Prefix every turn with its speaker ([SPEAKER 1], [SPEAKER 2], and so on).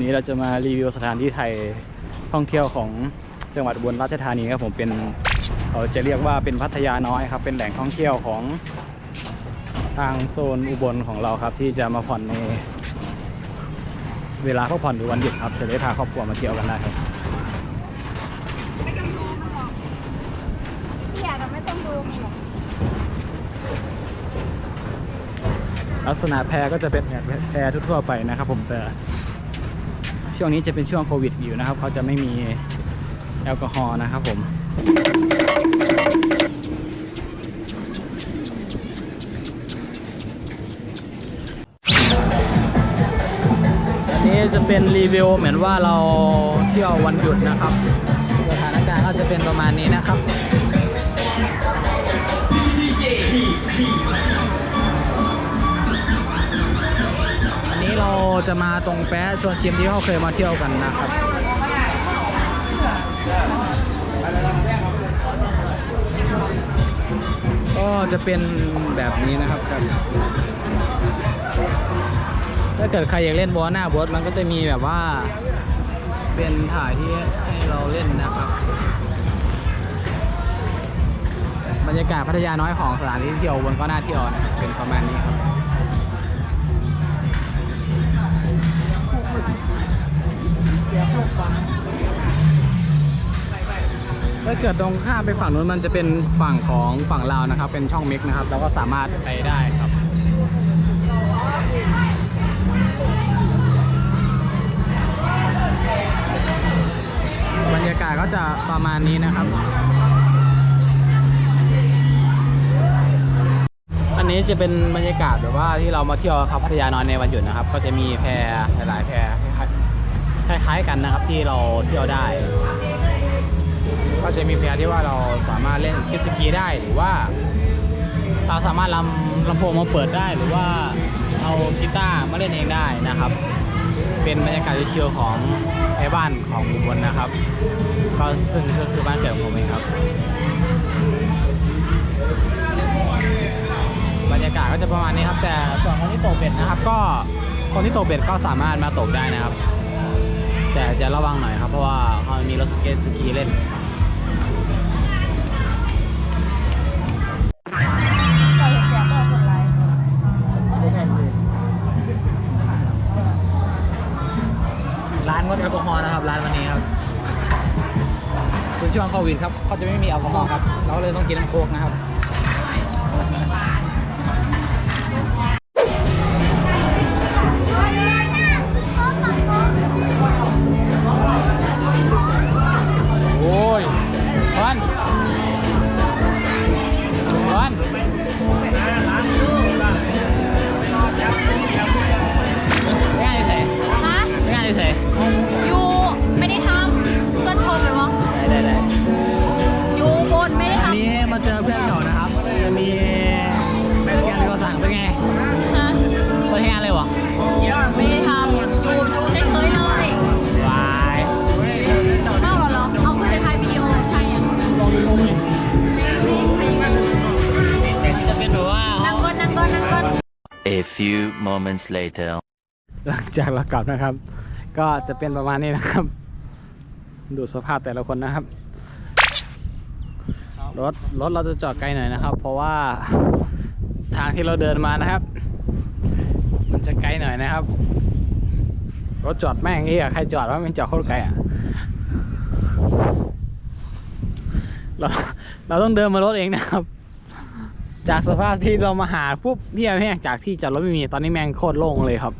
[SPEAKER 1] นี้เราจะมารีวิวสถานที่ไทยท่องเที่ยวของจังหวัดอุบลราชธานีครับผมเป็นเราจะเรียกว่าเป็นพัทยาน้อยครับ เป็นแหล่งท่องเที่ยวของทางโซนอุบลของเราครับ ที่จะมาผ่อนใน เวลาพักผ่อนหรือวันหยุดครับ จะได้พาครอบครัวมาเที่ยวกันได้ครับ
[SPEAKER 2] ไม่ต้องดูมันหรอกพี่อยากไม่ต้องดูมันหรอก
[SPEAKER 1] ลักษณะแพรก็จะเป็นแบบแพรทั่วๆไปนะครับ ผมแต่ ช่วงนี้จะเป็นช่วงโควิดอยู่นะครับ เขาจะไม่มีแอลกอฮอล์นะครับผมอันนี้จะเป็นรีวิวเหมือนว่าเราเที่ยววันหยุดนะครับสถานการณ์ก็จะเป็นประมาณนี้นะครับ จะมาตรงแปะชวนชิมที่เขาเคยมาเที่ยวกันนะครับ ก็จะเป็นแบบนี้นะครับถ้าเกิดใครอยากเล่นบอลหน้าบอสมันก็จะมีแบบว่า เป็นถ่ายที่ให้เราเล่นนะครับ บรรยากาศพัทยาน้อยของสถานที่เที่ยวบนก็น่าเที่ยวนะครับเป็นประมาณนี้ครับ เกิดตรงข้ามไปฝั่งนู้นมันจะเป็นฝั่งของฝั่งลาวนะครับ เป็นช่องมิกนะครับเราก็สามารถไปได้ครับบรรยากาศก็จะประมาณนี้นะครับ อันนี้จะเป็นบรรยากาศแบบว่าที่เรามาเที่ยวครับพัทยานอยในวันหยุดนะครับ ก็จะมีแพหลายๆแพคล้ายๆคล้ายๆกันนะครับที่เราเที่ยวได้ ก็จะมีแพรที่ว่าเราสามารถเล่นเจ็ตสกีได้หรือว่า เราสามารถลำลำโพงมาเปิดได้หรือว่าเอากีตาร์มาเล่นเองได้นะครับ เป็นบรรยากาศเชิลๆของไอ้บ้านของอุบลนะครับ ก็ซึ่งก็คือบ้านเกิดของผมเองครับ บรรยากาศก็จะประมาณนี้ครับ แต่ส่วนคนที่ตกเบ็ดนะครับ ก็คนที่ตกเบ็ดก็สามารถมาตกได้นะครับ แต่จะระวังหน่อยครับเพราะว่าเขามีรถสเก็ตสกีเล่นา
[SPEAKER 2] นง
[SPEAKER 1] ดแอลกอฮอล์นะครับร้านวันนี้ครับเป็นช่วงโควิดครับเขาจะไม่มีแอลกอฮอล์ครับ เราเลยต้องกินน้ำโค้กนะครับโอ้ยพอนพอน
[SPEAKER 3] A few moments later.
[SPEAKER 1] หลังจากเรากลับนะครับ ก็จะเป็นประมาณนี้นะครับ ดูสภาพแต่ละคนนะครับ รถรถเราจะจอดไกลหน่อยนะครับ เพราะว่าทางที่เราเดินมานะครับ มันจะไกลหน่อยนะครับ รถจอดแม่งนี่อะใครจอดว่ามันจอดโคตรไกลอะเราเราต้องเดินมารถเองนะครับ จากสภาพที่เรามาหาปุ๊บเพี่แม่งจากที่จอดรถไม่มีตอนนี้แม่งโคตรโล่งเลยครับ